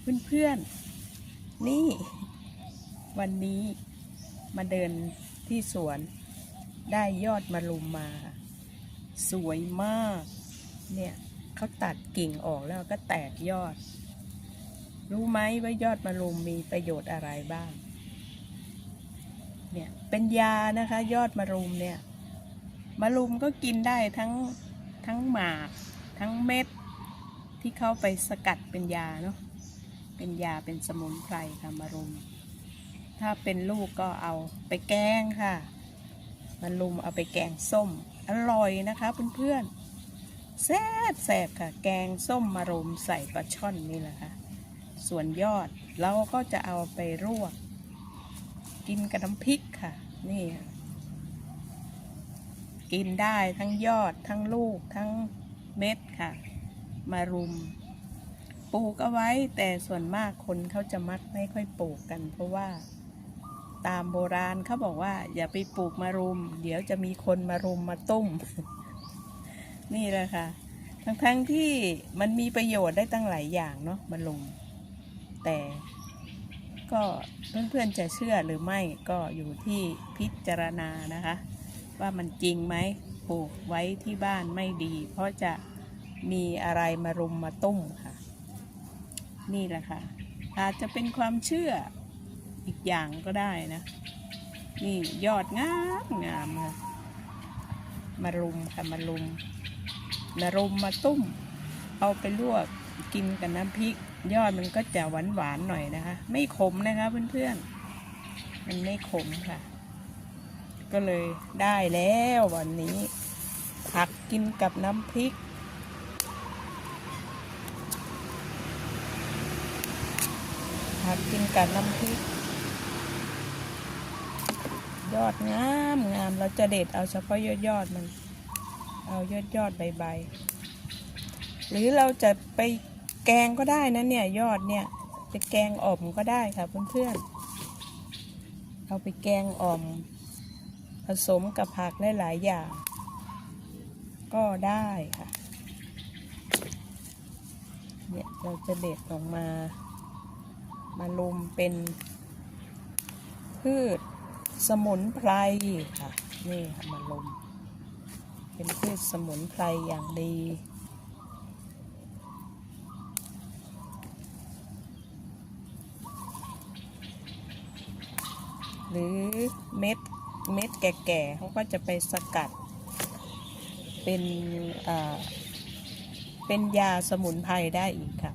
เพื่อนๆ นี่ วันนี้มาเดินที่สวนได้ยอดมะรุมมา สวยมาก เนี่ยเขาตัดกิ่งออกแล้วก็แตกยอด รู้ไหมว่ายอดมะรุมมีประโยชน์อะไรบ้าง เนี่ย เป็นยานะคะ ยอดมะรุมเนี่ยมะรุมก็กินได้ทั้งทั้งหมาก ทั้งเม็ดที่เข้าไปสกัดเป็นยาเนาะ เป็นยาเป็นสมุนไพรค่ะมะรุม ถ้าเป็นลูกก็เอาไปแกงค่ะมะรุมเอาไปแกงส้ม อร่อยนะคะเพื่อนๆแซ่บแซ่บค่ะ แกงส้มมะรุมใส่ปลาช่อนนี่แหละค่ะ ส่วนยอดเราก็จะเอาไปรวกกินกับน้ำพริกค่ะ นี่ กินได้ทั้งยอดทั้งลูกทั้งเม็ดค่ะ มารุม ปลูกเอาไว้แต่ส่วนมากคนเขาจะมักไม่ค่อยปลูกกัน เพราะว่าตามโบราณเขาบอกว่า อย่าไปปลูกมารุม เดี๋ยวจะมีคนมารุมมาตุ้ม นี่แหละค่ะ ทั้งๆที่มันมีประโยชน์ได้ตั้งหลายอย่างเนาะมารุม แต่ก็เพื่อนๆจะเชื่อหรือไม่ก็อยู่ที่พิจารณานะคะ ว่ามันจริงไหมปลูกไว้ที่บ้านไม่ดี เพราะจะมีอะไรมารุมมาตุ้มค่ะ นี่แหละค่ะ อาจจะเป็นความเชื่ออีกอย่างก็ได้นะ นี่ยอดงามงามค่ะมารุมค่ะมารุมมารุมมาตุ้ม เอาไปลวกกินกับน้ำพริก ยอดมันก็จะหวานหวานๆหน่อยนะคะ ไม่ขมนะคะเพื่อนๆ มันไม่ขมค่ะ ก็เลยได้แล้ววันนี้ผักกินกับน้ำพริก ผักกินกับน้ำพริก ยอดงามงามเราจะเด็ดเอาเฉพาะยอดยอดมัน เอายอดยอดใบใบๆหรือเราจะไปแกงก็ได้นะเนี่ยยอดเนี่ยจะแกงอ่อมก็ได้ค่ะเพื่อนๆเอาไปแกงอ่อม ผสมกับผักหลายๆอย่าง ก็ได้ค่ะเนี่ยเราจะเด็ดออกมา มาลุมเป็นพืชสมุนไพรค่ะนี่ค่ะมาลุมเป็นพืชสมุนไพรอย่างดีหรือเม็ดเม็ดแก่ๆเขาก็จะไปสกัด เป็นเป็นยาสมุนไพรได้อีกค่ะ